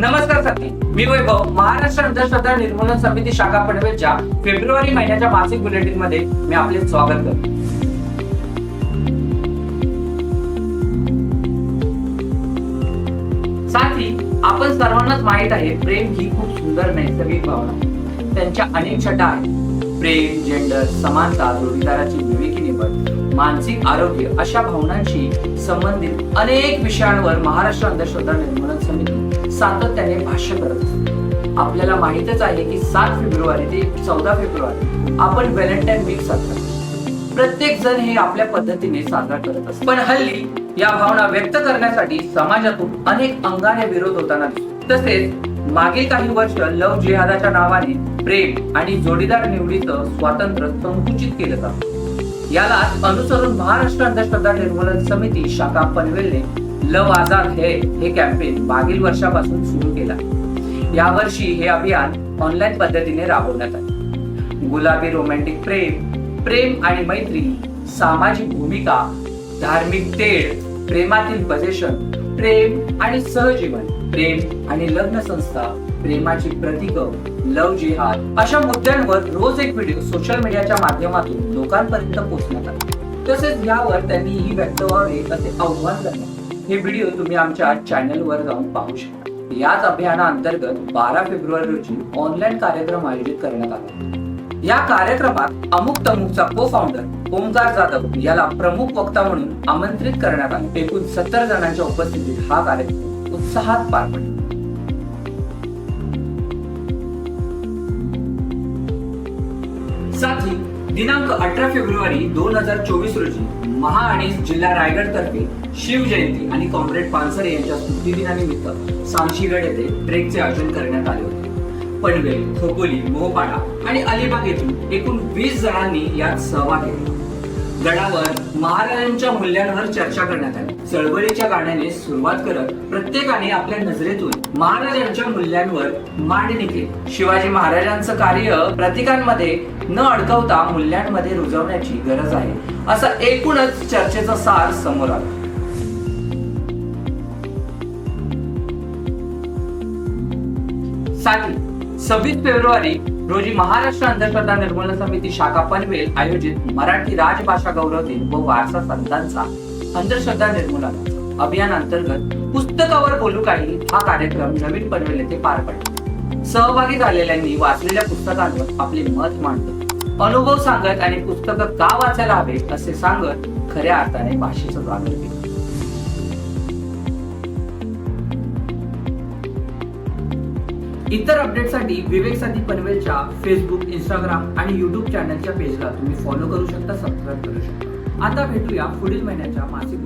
नमस्कार साथी. मी वैभव. महाराष्ट्र अंधश्रद्धा निर्मूलन समिती शाखा पनवेलच्या फेब्रुवारी महिन्याच्या मासिक बुलेटिनमध्ये मी आपले स्वागत करतो. साथी आपण सर्वांनाच माहीत आहे प्रेम ही खूप सुंदर नैसर्गिक भावना त्यांच्या अनेक छटा आहेत. प्रेम जेंडर समानता जोडीदाराची विवेकी निवड मानसिक आरोग्य अशा भावनांशी संबंधित अनेक विषयांवर महाराष्ट्र अंधश्रद्धा निर्मूलन समिती सातत्याने भाष्य करत आपल्याला माहितच आहे की सात फेब्रुवारी ते चौदा फेब्रुवारी आपण व्हॅलेंटाईन वीक साजरा करतो. प्रत्येक जण हे आपल्या पद्धतीने साजरा करत असतो. पण हल्ली या भावना व्यक्त करण्यासाठी समाजातून अनेक अंगाने विरोध होताना दिसतो. तसेच मागील काही वर्ष लव जिहादाच्या नावाने प्रेम आणि जोडीदार निवडीचं स्वातंत्र्य संकुचित केलं जात. याला अनुसरून महाराष्ट्र अंधश्रद्धा निर्मूलन समिती शाखा पनवेलने लव आझाद है हे कॅम्पेन मागील वर्षापासून सुरू केला. यावर्षी हे अभियान ऑनलाईन पद्धतीने राबवण्यात आले. गुलाबी रोमॅन्टिक प्रेम प्रेम आणि मैत्री सामाजिक भूमिका धार्मिक तेढ प्रेमातील पजेशन प्रेम आणि सहजीवन प्रेम आणि लग्न संस्था प्रेमाची प्रतीक लव जिहाद अशा मुद्द्यांवर रोज एक व्हिडिओ सोशल मीडियाच्या माध्यमातून लोकांपर्यंत पोहोचण्यात आला. तसेच यावर त्यांनी ही व्यक्त व्हावे असे आव्हान करण्यात हे व्हिडिओ तुम्ही आमच्या चॅनलवर जाऊन पाहू शकता. याच अभियानाअंतर्गत बारा फेब्रुवारी रोजी ऑनलाईन कार्यक्रम आयोजित करण्यात आला. या कार्यक्रमात अमुक तमुकचा को फाउंडर ओमकार जाधव याला प्रमुख वक्ता म्हणून आमंत्रित करण्यात आले. एकूण सत्तर जणांच्या उपस्थितीत हा कार्यक्रम उत्साहात पार पडला. साथी दिनांक अठरा फेब्रुवारी दोन हजार चोवीस रोजी महा आणि जिल्हा रायगड तर्फे शिवजयंती आणि कॉम्रेड पानसरे यांच्या स्मृती दिनानिमित्त सांशीगड येथे ट्रेकचे आयोजन करण्यात आले होते. पनवेल खोपोली मोहपाडा आणि अलिबाग येथून एकूण वीस जणांनी यात सहभाग घेतला. गडावर महाराजांच्या मूल्यांवर चर्चा करण्यात आली. चळवळीच्या गाण्याने सुरुवात करत प्रत्येकाने आपल्या नजरेतून महाराजांच्या मूल्यांवर मांडणी केली. शिवाजी महाराजांचं कार्य प्रतीकांमध्ये न अडकवता मूल्यांमध्ये रुजवण्याची गरज आहे. असा एकूणच चर्चेचा सार समोर आला. साथी सव्वीस फेब्रुवारी रोजी महाराष्ट्र अंधश्रद्धा निर्मूलन समिती शाखा पनवेल आयोजित मराठी राजभाषा गौरव दिन व वारसा संतांचा अंधश्रद्धा निर्मूलन अभियान अंतर्गत पुस्तकावर बोलू काही हा कार्यक्रम नवीन पनवेल येथे पार पडला. सहभागी झालेल्यांनी वाचलेल्या पुस्तकांवर आपले मत मांडलं. अनुभव सांगत आणि पुस्तक का वाचायला हवे असे सांगत खऱ्या अर्थाने भाषेचं स्वागत केलं. इतर अपडेटसाठी विवेक साथी पनवेलच्या फेसबुक इंस्टाग्राम आणि युट्यूब चॅनलच्या पेजला तुम्ही फॉलो करू शकता सबस्क्राईब करू शकता. आता भेटूया पुढील महिन्याच्या मासिक